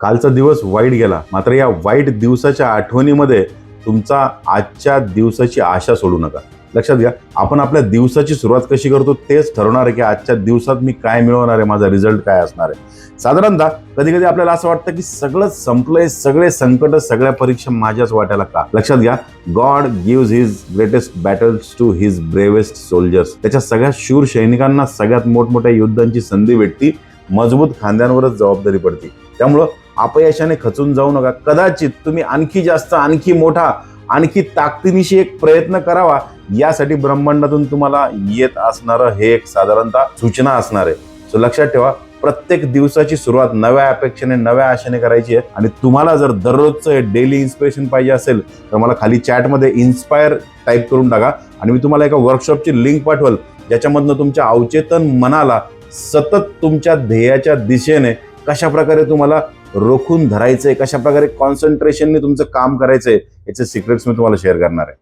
कालचा दिवस वाईट गेला. मात्र या वाईट दिवसाच्या आठवणीमध्ये तुमचा आजच्या दिवसाची आशा सोडू नका. लक्षात घ्या आपण आपल्या दिवसाची सुरुवात कशी करतो तेच ठरवणार आहे की आजच्या दिवसात मी काय मिळवणार आहे माझा रिझल्ट काय असणार आहे. साधारणतः कधी कधी आपल्याला असं वाटतं की सगळं संपलंय सगळे संकट सगळ्या परीक्षा माझ्याच वाट्याला का? लक्षात घ्या God gives his greatest battles to his bravest soldiers त्याच्या सगळ्या शूर सैनिकांना सगळ्यात मोठमोठ्या युद्धांची संधी भेटती. मजबूत खांद्यांवरच जबाबदारी पडते. त्यामुळं अपयशाने खचून जाऊ नका. कदाचित तुम्ही आणखी जास्त आणखी मोठा आणखी ताकदीनिशी एक प्रयत्न करावा. यासाठी ब्रह्मांडातून तुम्हाला येत असणारं हे एक साधारणतः सूचना असणार आहे. सो लक्षात ठेवा प्रत्येक दिवसाची सुरुवात नव्या अपेक्षेने नव्या आशेने करायची आहे. आणि तुम्हाला जर दररोजचं डेली इन्स्पिरेशन पाहिजे असेल तर मला खाली चॅटमध्ये इन्स्पायर टाईप करून टाका. आणि मी तुम्हाला एका वर्कशॉपची लिंक पाठवल ज्याच्यामधनं तुमच्या अवचेतन मनाला सतत तुमच्या ध्येयाच्या दिशेने कशा प्रकारे तुम्हाला रोखून धरायचं कशा प्रकारे कॉन्सन्ट्रेशनने तुमचं काम करायचं आहे याचे सिक्रेट्स मी तुम्हाला शेअर करणार आहे.